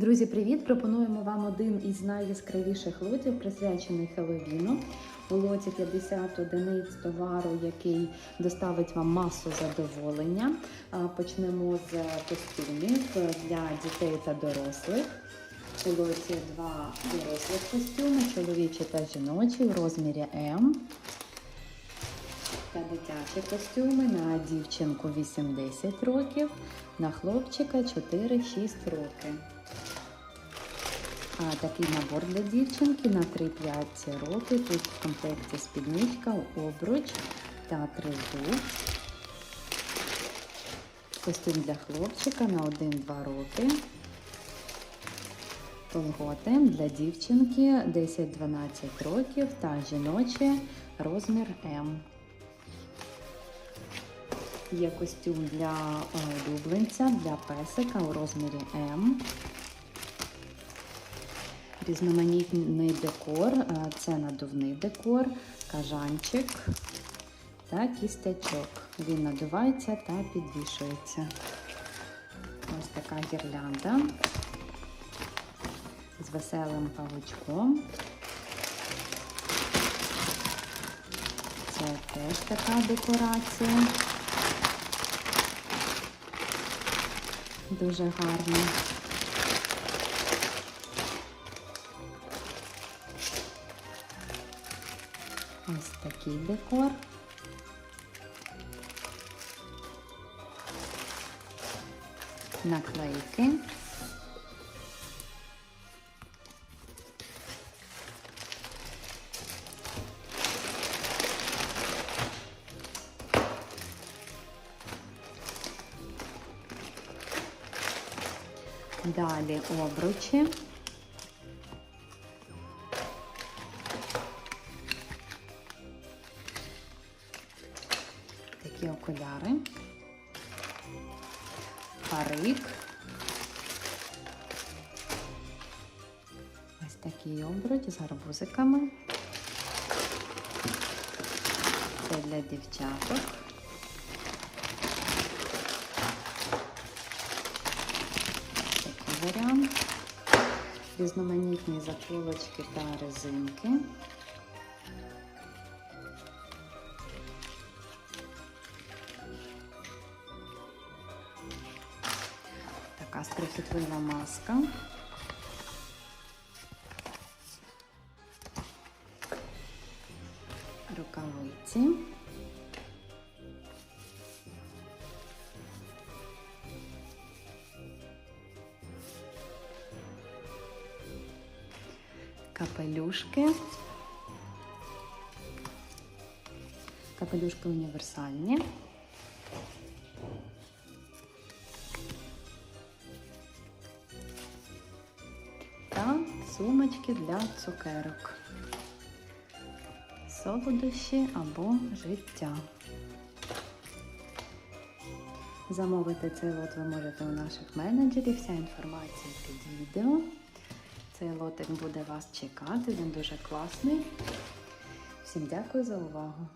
Друзі, привіт! Пропонуємо вам один із найяскравіших лотів, присвячений Хеллоуіну. У лоті 50 одиниць товару, який доставить вам масу задоволення. Почнемо з костюмів для дітей та дорослих. У лоті два дорослих костюми, чоловічі та жіночі у розмірі М. Та дитячі костюми на дівчинку 8-10 років, на хлопчика 4-6 років. А, такий набор для дівчинки на 3-5 років. Тут в комплекті спідничка, обруч та тризуб. Костюм для хлопчика на 1-2 роки. Колготи для дівчинки 10-12 років та жіночі розмір М. Є костюм для е, улюбленця, для песика у розмірі М. Різноманітний декор, е, це надувний декор, кажанчик та кістячок. Він надувається та підвішується. Ось така гірлянда з веселим павучком. Це теж така декорація. Дуже гарно. Ось такий декор. Наклейки. Далі обручі. Такі окуляри, парик. Ось такий обруч з гарбузиками. Це для дівчаток. Варіант. Різноманітні заколочки та резинки. Така страхітлива маска. Рукавиці. Капелюшки. Капелюшки універсальні. та сумочки для цукерок, солодощі або життя. Замовити цей лот ви можете у наших менеджерів. Вся інформація під відео. Цей лотик буде вас чекати, він дуже класний. Всім дякую за увагу!